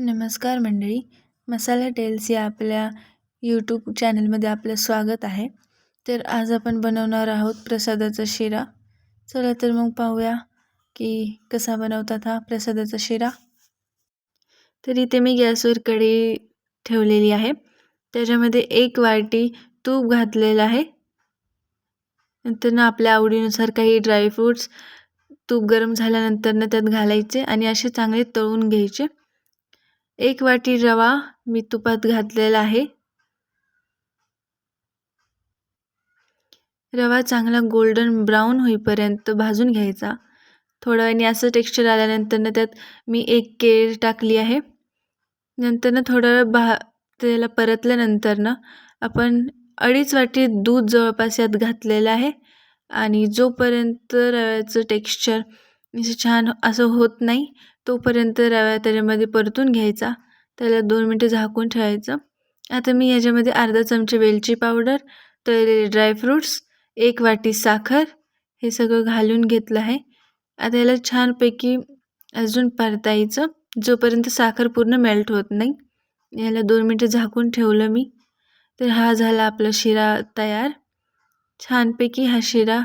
नमस्कार मंडळी मसाला टेल्स या आपल्या यूट्यूब चॅनलमध्ये आपलं स्वागत आहे. तर आज आपण बनवणार आहोत प्रसादाचा शिरा. चला तर मग पाहूया की कसा बनवतात हा प्रसादाचा शिरा. तर इथे मी गॅसवर कढी ठेवलेली आहे. त्याच्यामध्ये एक वाटी तूप घातलेलं आहे. नंतर ना आपल्या आवडीनुसार काही ड्रायफ्रूट्स तूप गरम झाल्यानंतर ना त्यात घालायचे आणि असे चांगले तळून घ्यायचे. एक वाटी रवा मी तुपात घातलेला आहे. रवा चांगला गोल्डन ब्राऊन होईपर्यंत भाजून घ्यायचा. थोड्या वेळाने असं टेक्स्चर आल्यानंतरनं त्यात मी एक केळ टाकली आहे. नंतरनं थोडा वेळ भा त्याला परतल्यानंतरनं आपण अडीच वाटी दूध जवळपास यात घातलेलं आहे. आणि जोपर्यंत रव्याचं टेक्स्चर असं छान असं होत नाही तोपर्यंत रवा त्याच्यामध्ये परतून घ्यायचा. त्याला दोन मिनटं झाकून ठेवायचं. आता मी याच्यामध्ये अर्धा चमचे वेलची पावडर तळलेले ड्रायफ्रूट्स एक वाटी साखर हे सगळं घालून घेतलं आहे. आता याला छानपैकी अजून परतायचं जोपर्यंत साखर पूर्ण मेल्ट होत नाही. याला दोन मिनटं झाकून ठेवलं मी. तर हा झाला आपला शिरा तयार. छानपैकी हा शिरा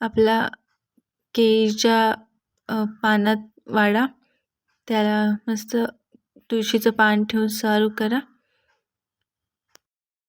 आपला केळीच्या पानात वाढा त्याला मस्त तुळशीचं पान ठेवून सारू करा.